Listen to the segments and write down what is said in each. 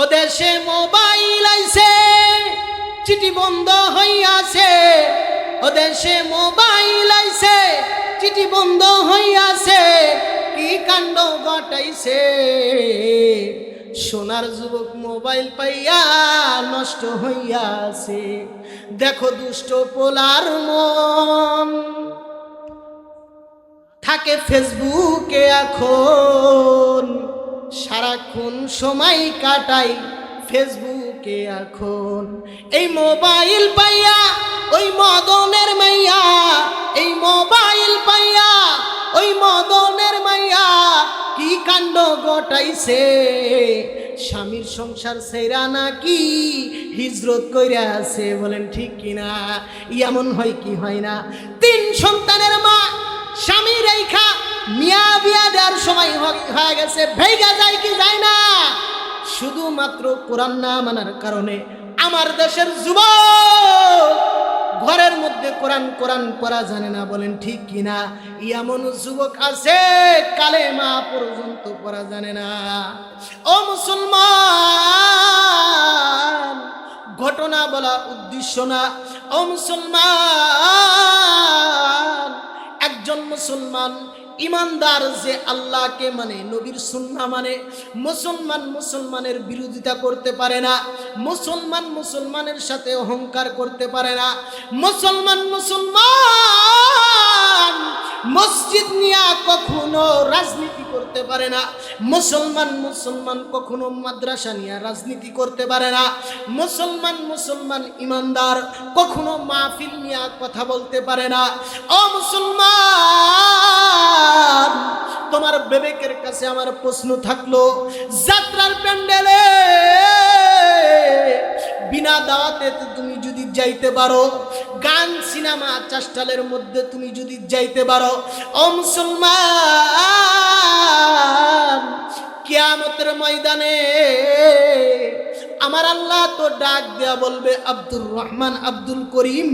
ও দেশে মোবাইল আইছে, চিঠি বন্ধ হইয়াছে। ও দেশে মোবাইল আইছে, চিঠি বন্ধ হইয়াছে। কি কাণ্ড ঘটাইছে? সোনার যুবক মোবাইল পাইয়া নষ্ট হইয়াছে। দেখো দুষ্ট পোলার মন। থাকে ফেসবুকে এখন। সারাক্ষণ সময় কাটাই ফেসবুকে এখন। এই মোবাইল পাইয়া, ওই মদনের মাইয়া, এই মোবাইল পাইয়া, ওই মদনের মাইয়া কি কাণ্ড ঘটাইছে? স্বামীর সংসার সেরা নাকি হিজরত কইরা আছে বলেন ঠিক কিনা? এমন হয় কি হয় না? তিন সন্তানের মা স্বামী রেখা মিয়া বিয়া দেওয়ার সময় হয়ে গেছে ভেগা যায় কি যায় না? শুধুমাত্র কোরআন না মানার কারণে আমার দেশের যুবক ঘরের মধ্যে কোরআন কোরআন পড়া জানে না, বলেন ঠিক কিনা এমন যুবক আছে কালে মা পর্যন্ত পড়া জানে না। ও মুসলমান, ঘটনা বলা উদ্দেশ্য না। ও মুসলমান, একজন মুসলমান ইমানদার যে আল্লাহকে মানে নবীর সুন্না মানে মুসলমান মুসলমানের বিরোধিতা করতে পারে না, মুসলমান মুসলমানের সাথে অহংকার করতে পারে না, মুসলমান মুসলমান মসজিদ নিয়ে কখনো রাজনীতি করতে পারে না। মুসলমান মুসলমান কখনো মাদ্রাসা নিয়ে রাজনীতি করতে পারে না। মুসলমান মুসলমান ইমানদার কখনো মাহফিল নিয়ে কথা বলতে পারে না। ও মুসলমান, তোমার বিবেকের কাছে আমার প্রশ্ন থাকল, যাত্রার প্যান্ডেলে বিনা দাওয়াতে তুমি যদি যাইতে পারো, গান, সিনেমা, চাষ্টালের মধ্যে তুমি যদি যাইতে পারো, ও মুসলমান, কিয়ামতের ময়দানে আমার আল্লাহ তো ডাক দেয়া বলবে, আব্দুর রহমান, আব্দুল করিম,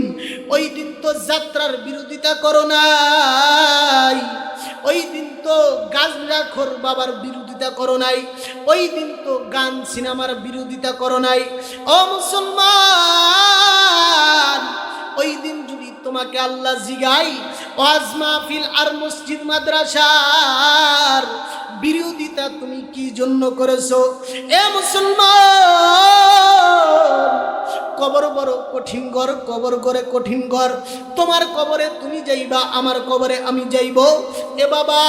ওই দিন তো যাত্রার বিরোধিতা করো নাই। ওই দিন তো গাজরাখোর বাবার বিরোধিতা করো নাই। ওই দিন তো গান সিনেমার বিরোধিতা করো নাই। ও মুসলমান, ওই দিন যদি তোমাকে আল্লাহ জিগাই, ওয়াজ মাহফিল আর মসজিদ মাদ্রাসার বিরোধিতা তুমি কি জন্য করেছ? এ মুসলমান কবর বড় কঠিন ঘর, কবর করে কঠিন ঘর। তোমার কবরে তুমি যাইবা, আমার কবরে আমি যাইব। এ বাবা,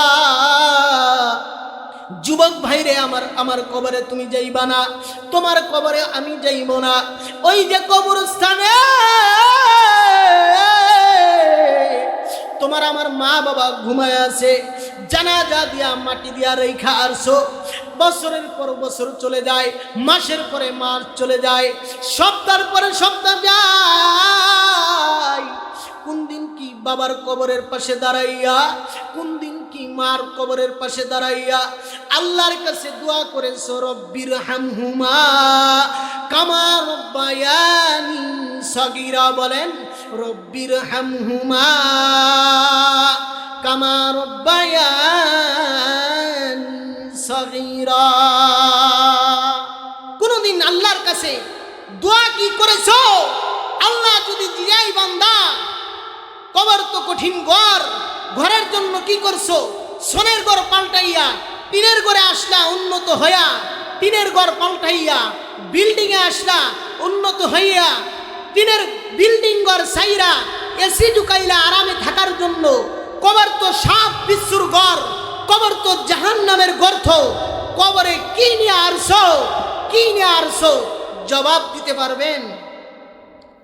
যুবক ভাইরে আমার আমার কবরে তুমি যাইবা না। তোমার কবরে আমি যাইব না। ওই যে কবরস্থানে তোমার আমার মা বাবা ঘুমায় আছে। জানাজা দিয়া, মাটি দিয়া রেখা আরছো। বছরের পর বছর চলে যায়, মাসের পরে মাস চলে যায় সপ্তাহ পরে সপ্তাহ যায়। কোন দিন কি বাবার কবরের পাশে দাঁড়াইয়া, কোন দিন কি মার কবরের পাশে দাঁড়াইয়া, আল্লাহর কাছে দোয়া করে রব্বির হামহুমা কামা রব্বায়ানি সগিরা বলেন রব্বির হামহুমা কামা রব্বায়ানি সগীরা কোনদিন আল্লাহর কাছে দোয়া কি করেছ? আল্লাহ যদি জিরাই বান্দা, কবর তো কঠিন ঘর, ঘরের জন্য কি করছ? সোনের ঘর পাল্টাইয়া, টিনের ঘরে আসলা, উন্নত হইয়া, টিনের ঘর পাল্টাইয়া, বিল্ডিং এ আসলা, উন্নত হইয়া, টিনের বিল্ডিং ঘর সাইরা এসি ঢুকাইলা, আরামে থাকার জন্য, কবর তো সাপ বিশ্বর ঘর। কবর তো জাহান নামের গর্থ কবরে কি নিয়ে আরছো? কি নিয়ে আরছো? জবাব দিতে পারবেন?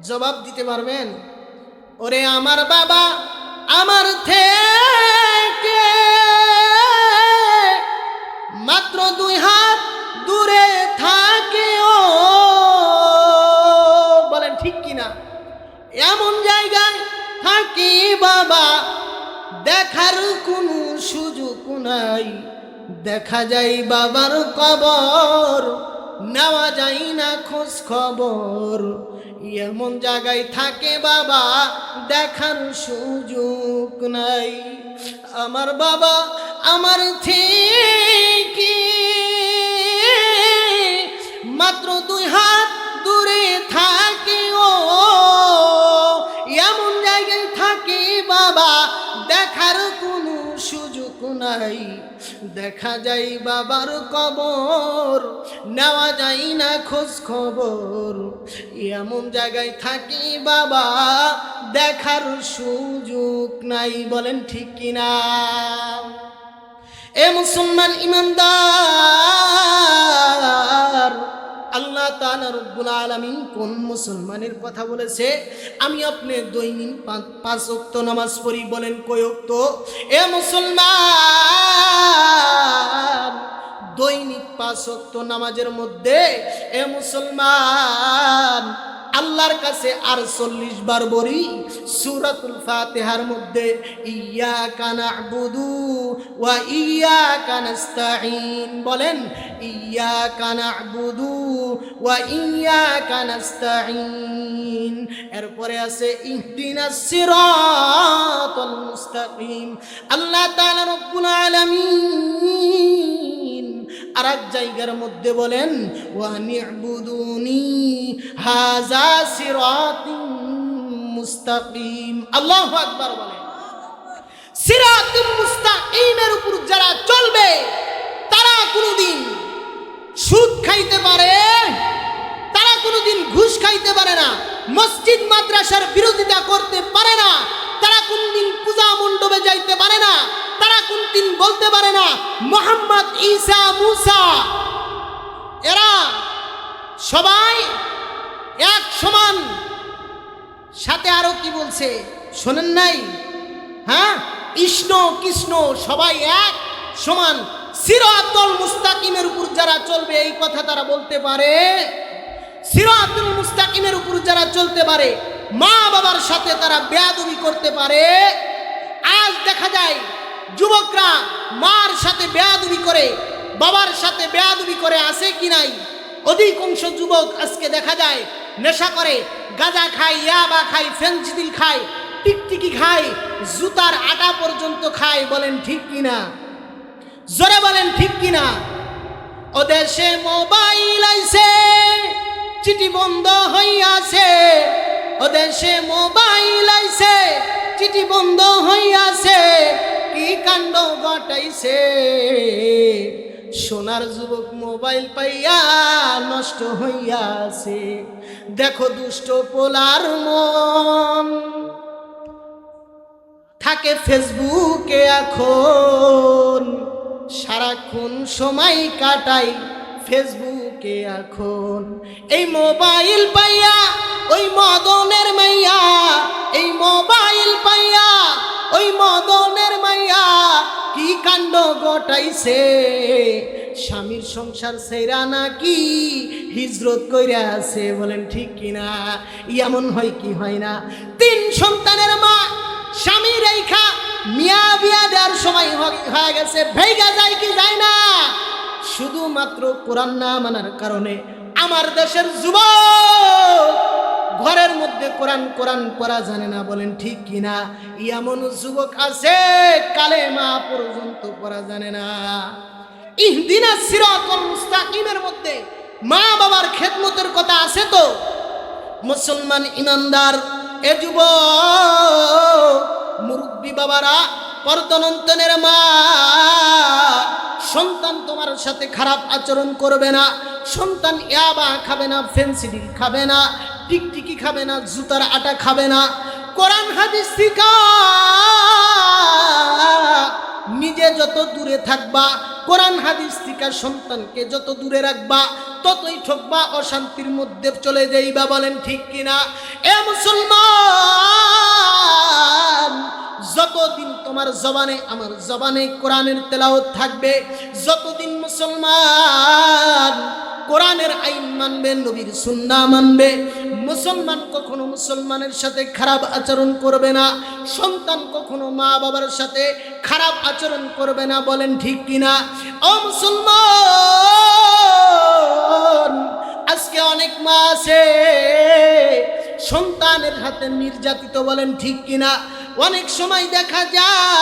জবাব দিতে পারবেন? ওরে আমার বাবা, আমার থেকে মাত্র দুই হাত দূরে থাকে ও বলেন ঠিক কিনা? এমন জায়গায় থাকি বাবা দেখার কোনো সুযোগ নাই। দেখা যায় বাবার কবর, নেওয়া যায় না খোঁজ খবর। এমন জায়গায় থাকে বাবা, দেখার সুযোগ নাই। আমার বাবা আমার থেকে মাত্র দুই হাত দূরে থাকে ও। এমন জায়গায় থাকে বাবা নাই। দেখা যায় বাবার কবর, নেওয়া যায় না খোঁজ খবর। এমন জায়গায় থাকি বাবা, দেখার সুযোগ নাই, বলেন ঠিক কিনা? এ মুসলমান ইমানদার আল্লাহ তালা রব্বুল আলমিন কোন মুসলমানের কথা বলেছে? আমি আপনি দৈনিক পাঁচ- অক্ত নামাজ পড়ি, বলেন কয় ওয়াক্ত? এ মুসলমান, দৈনিক পাঁচ অক্ত নামাজের মধ্যে, এ মুসলমান আল্লাহর কাছে আর চল্লিশ বার বলি সুরাতুল ফাতেহার মধ্যে ইয়া কানা ওয়া ইয়া কানাস্তাইন বলেন ইয়া কানা ওয়া ইয়া কানাস্তাইন এরপরে আছে, ইহদিনাস সিরাতাল মুস্তাকিম আল্লাহ তাআলা রব্বুল আলামিন আর এক জায়গার মধ্যে বলেন ওয়ানিবুদুনি হাজা সিরাতুম মুস্তাকিম। আল্লাহু আকবার বলেন। সিরাতুম মুস্তাকিমের উপর যারা চলবে, তারা কোনোদিন সুদ খাইতে পারে, তারা কোনোদিন ঘুষ খাইতে পারে না, মসজিদ মাদ্রাসার বিরোধিতা করতে পারে না, তারা কোনদিন পূজা মণ্ডপে না তারা কোনদিন বলতে পারে না। মোহাম্মদ ঈসা মুসা। এরা সবাই এক সমান। সাথে আরও কি বলছে? শোনেন নাই? হ্যাঁ? কৃষ্ণ কৃষ্ণ, সবাই এক সমান। সিরাতুল মুস্তাকিমের উপর যারা চলবে, এই কথা তারা বলতে পারে। সিরাতুল মুস্তাকিমের উপর যারা চলতে পারে মা বাবার সাথে তারা বেয়াদবি করতে পারে। আজ দেখা যায় মার সাথে বেয়াদবি করে, বাবার সাথে বেয়াদবি করে আসে কি নাই? অধিকাংশ যুবক আজকে দেখা যায় নেশা করে, গাঁজা খায়, ইয়াবা খায় ফেন্সিডিল খায়, টিকটিকি খায়, জুতার আটা পর্যন্ত খায় বলেন ঠিক কিনা? জোরে বলেন ঠিক কিনা? ও দেশে মোবাইল আইছে, চিঠি বন্ধ হইয়াছে ও দেশে মোবাইল আইছে চিঠি বন্ধ হইয়াছে, কি কাণ্ড ঘটাইছে? সোনার যুবক মোবাইল পাইয়া নষ্ট হইয়াছে। দেখো দুষ্ট পোলার মন। থাকে ফেসবুকে এখন। সারাক্ষণ সময় কাটাই ফেসবুকে এখন। এই মোবাইল পাইয়া, ওই মদনের মাইয়া, এই মোবাইল কাণ্ড ঘটাইছে। স্বামীর সংসার সেরা নাকি হিজরত কইরা আছে বলেন ঠিক কিনা? এমন হয় কি হয় না? তিন সন্তানের মা স্বামী রেখা মিয়া বিয়া দেওয়ার সময় হয়ে গেছে ভেগা যায় কি যায় না? শুধুমাত্র কোরআন না মানার কারণে আমার দেশের যুবক ঘরের মধ্যে কোরআন কোরআন পড়া জানে না, বলেন ঠিক কিনা এমন যুবক আছে কালে মা পর্যন্ত পড়া জানে না। ইহদিনা সিরাতুল মুস্তাকিমের মধ্যে মা বাবার খেদমতের কথা আছে তো? মুসলমান ইমানদার, এ যুব মুরব্বী বাবারা, পর্দনন্তনের মা, সন্তান তোমার সাথে খারাপ আচরণ করবে না, সন্তান ইয়াবা খাবে না, ফেন্সিডিল খাবে না টিকটিকি খাবে না, জুতার আটা খাবে না। কোরআন হাদিস শিখা। নিজে যত দূরে থাকবা, কোরআন হাদিস শিখা সন্তানকে যত দূরে রাখবা, ততই ঠকবা, অশান্তির মধ্যে চলে যাইবা, বলেন ঠিক কিনা? এ মুসলমান! যতদিন তোমার জবানে, আমার জবানে কোরআনের তেলাওত থাকবে, যতদিন মুসলমান কোরআনের আইন মানবে, নবীর সুন্না মানবে, মুসলমান কখনো মুসলমানের সাথে খারাপ আচরণ করবে না, সন্তান কখনো মা বাবার সাথে খারাপ আচরণ করবে না, বলেন ঠিক কিনা? ও মুসলমান, আজকে অনেক মা আছে, সন্তানের হাতে নির্যাতিত, বলেন ঠিক কিনা? অনেক সময় দেখা যায়,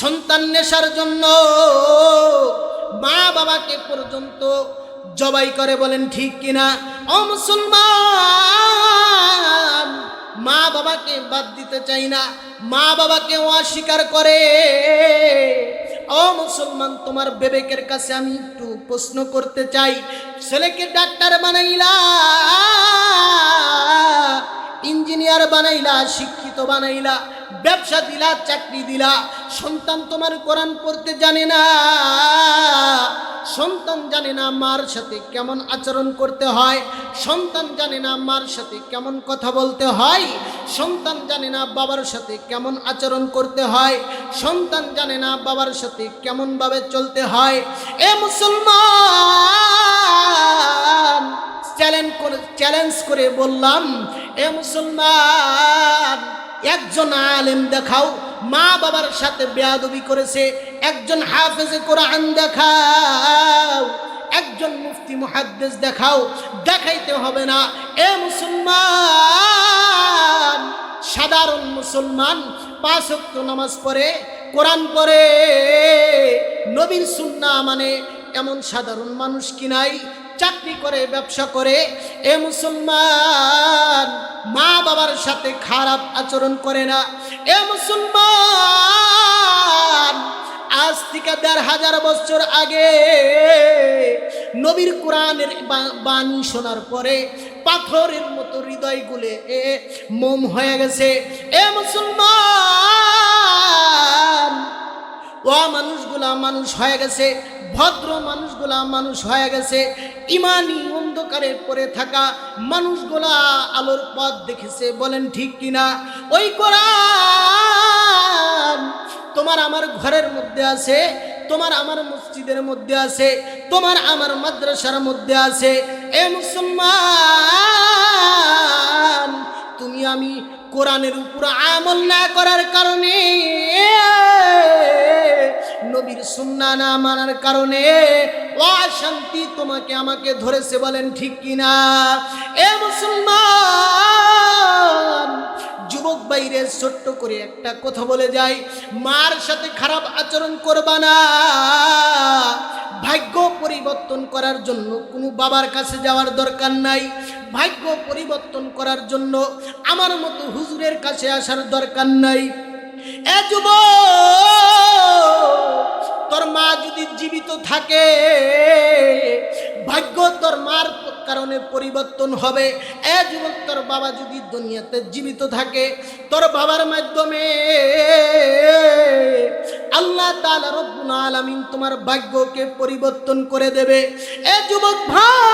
সন্তান নেশার জন্য মা বাবাকে পর্যন্ত জবাই করে বলেন, ঠিক কিনা? ও মুসলমান মা বাবাকে বাদ দিতে চাই না মা বাবাকে অস্বীকার করে। ও মুসলমান, তোমার বিবেকের কাছে আমি একটু প্রশ্ন করতে চাই, ছেলেকে ডাক্তার বানাইলা ইঞ্জিনিয়ার বানাইলা, শিক্ষিত বানাইলা, ব্যবসা দিলা, চাকরি দিলা, সন্তান তোমার কোরআন পড়তে জানে না। সন্তান জানে না মার সাথে কেমন আচরণ করতে হয়। সন্তান জানে না মার সাথে কেমন কথা বলতে হয়। সন্তান জানে না বাবার সাথে কেমন আচরণ করতে হয়। সন্তান জানে না বাবার সাথে কেমনভাবে চলতে হয়। এ মুসলমান চ্যালেঞ্জ করে চ্যালেঞ্জ করে বললাম এ মুসলমান, একজন আলেম দেখাও, মা বাবার সাথে বেয়াদবি করেছে, একজন হাফেজে কোরআন দেখাও, একজন মুফতি মুহাদ্দিস দেখাও, দেখাইতে হবে না। এ মুসলমান, সাধারণ মুসলমান, পাঁচ নামাজ পড়ে, কোরআন পড়ে, নবীর সুন্না মানে এমন সাধারণ মানুষ কি নাই? চাকরি করে, ব্যবসা করে, এ মুসলমান মা বাবার সাথে খারাপ আচরণ করে না। এ মুসলমান, আজ থেকে দেড় হাজার বছর আগে নবীর কোরআনের বাণী শোনার পরে পাথরের মতো হৃদয় গুলে এ মোম হয়ে গেছে। এ মুসলমান ও মানুষগুলা মানুষ হয়ে গেছে। ভদ্র মানুষগুলা মানুষ হয়ে গেছে। ইমানি অন্ধকারে পড়ে থাকা মানুষগুলা আলোর পথ দেখেছে, বলেন ঠিক কিনা? ওই কোরআন তোমার আমার ঘরের মধ্যে আছে, তোমার আমার মসজিদের মধ্যে আছে, তোমার আমার মাদ্রাসার মধ্যে আছে। এ মুসলমান, তুমি আমি কোরআনের উপর আমল না করার কারণে নবীর সুন্না না মানার কারণে অশান্তি তোমাকে আমাকে ধরেছে বলেন ঠিক কিনা? এ মুসলমান, যুবক বাইরে ছোট্ট করে একটা কথা বলে যাই, মার সাথে খারাপ আচরণ করবা না। ভাগ্য পরিবর্তন করার জন্য কোনো বাবার কাছে যাওয়ার দরকার নাই। ভাগ্য পরিবর্তন করার জন্য আমার মতো হুজুরের কাছে আসার দরকার নাই। এ যুব তোর মা যদি জীবিত থাকে, ভাগ্য তোর মার কারণে পরিবর্তন হবে। এ যুবক, তোর বাবা যদি দুনিয়াতে জীবিত থাকে, তোর বাবার মাধ্যমে আল্লাহ তাআলা রব্বুল আলামিন তোমার ভাগ্যকে পরিবর্তন করে দেবে। এ যুবক ভাই,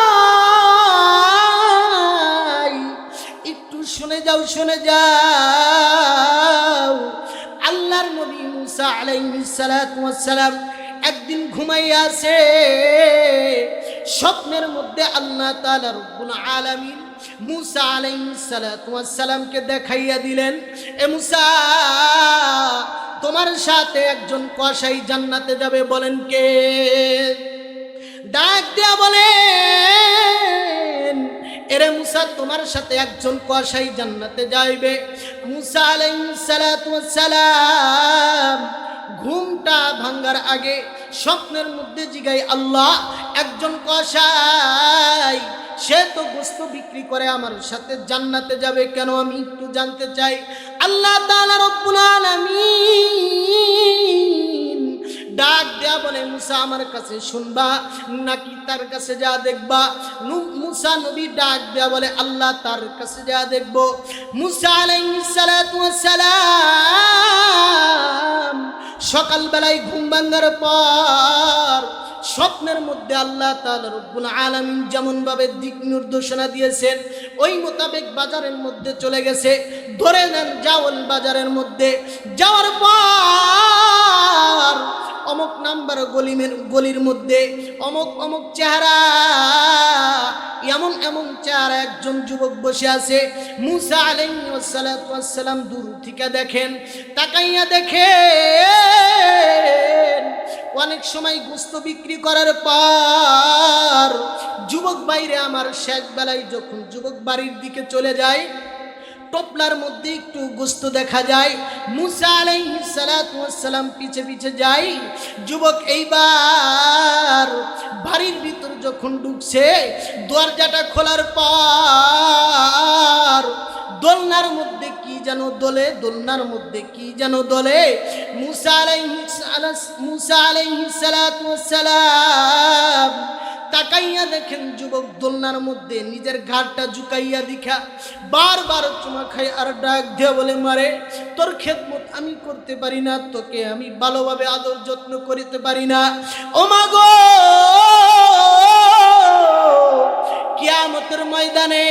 একটু শুনে যাও শুনে যাও। আল্লাহর নবী মুসা আলাইহিস সালাতু ওয়াস সালাম একদিন ঘুমাইয়া আছে স্বপ্নের মধ্যে আল্লাহ তাআলা রব্বুল আলামিন মুসা আলাইহিস সালাতু ওয়াস সালামকে দেখাইয়া দিলেন, এ মুসা, তোমার সাথে একজন কসাই জান্নাতে যাবে। বলেন কে? ডাক দেয়া বলেন এরে মুসা, তোমার সাথে একজন কসাই জান্নাতে যাইবে। মুসা আলাইহিস সালাতু ওয়াস সালাম ঘুমটা ভাঙ্গার আগে স্বপ্নের মধ্যে জিগাই আল্লাহ, একজন কসাই সে তো গোস্ত বিক্রি করে আমার সাথে জান্নাতে যাবে কেন? আমি একটু জানতে চাই। আল্লাহ তাআলা রব্বুল আলামিন ডাক দেয়া বলে, মুসা আমার কাছে শুনবা, নাকি তার কাছে যা দেখবা? মুসা নবী ডাক দেয়া বলে, আল্লাহ তার কাছে যা দেখব। মুসা আলাইহিস সালাতু ওয়াস সালাম, সকালবেলায় ঘুম ভাঙ্গার পর স্বপ্নের মধ্যে আল্লাহ তাআলা রব্বুল আলামিন যেমন ভাবে দিক নির্দেশনা দিয়েছেন, ওই মোতাবেক বাজারের মধ্যে চলে গেছে। ধরে নেন জাওল বাজারের মধ্যে। যাওয়ার পর অমুক নাম্বার গলিমের, গলির মধ্যে, অমুক অমুক চেহারা, এমন এমন চেহারা একজন যুবক বসে আছে। মুসা আলাইসালাম দূর থেকে দেখেন, তাকাইয়া দেখেন, অনেক সময় গোস্ত বিক্রি করার পর যুবক বাইরে, আমার শেষ বেলায় যখন যুবক বাড়ির দিকে চলে যায় টপলার মধ্যে একটু গোস্ত দেখা যায়। মুসা আলাইসালাম পিছে পিছে যাই যুবক এইবার বাড়ির ভিতর যখন ঢুকছে, দরজাটা খোলার পর দোলনার মধ্যে কি যেন দোলে, দোলনার মধ্যে কি যেন দোলে? মুসা আলাইহিস সালাস- মুসা আলাইহিস সালাতু তাকাইয়া দেখেন যুবক দোলনার মধ্যে নিজের ঘাটটা ঝুকাইয়া দেখা, বারবার চুমা খাই আর ডাক দিয়ে বলে, মারে, তোর খেদমত আমি করতে পারি না, তোকে আমি ভালোভাবে আদর যত্ন করিতে পারি না। ও মা গো! কিয়ামতের ময়দানে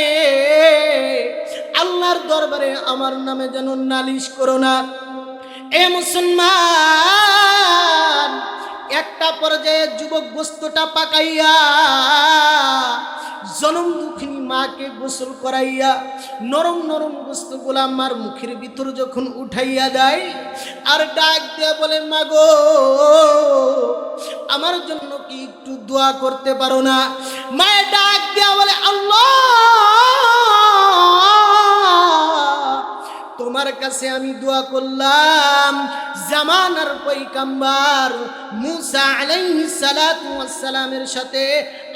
আল্লাহর দরবারে আমার নামে যেন নালিশ করো না। এ মুসলমান, একটা পর্যায়ে যুবক বস্তুটা পাকাইয়া, জনম দুঃখিনী মাকে গোসল করাইয়া, নরম নরম বস্তুগুলা আমার মুখের ভিতর যখন উঠাইয়া দেয়, আর ডাক দিয়ে বলে, মাগো, আমার জন্য কি একটু দোয়া করতে পারো না? মায়ের ডাক দেয়া বলে, আল্লাহ তোমার কাছে আমি দোয়া করলাম, জামানার পৈকাম্বার মুসা আলাইহিস সালাতু সালামের সাথে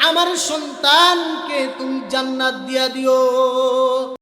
আমার সন্তানকে তুমি জান্নাত দিয়া দিও।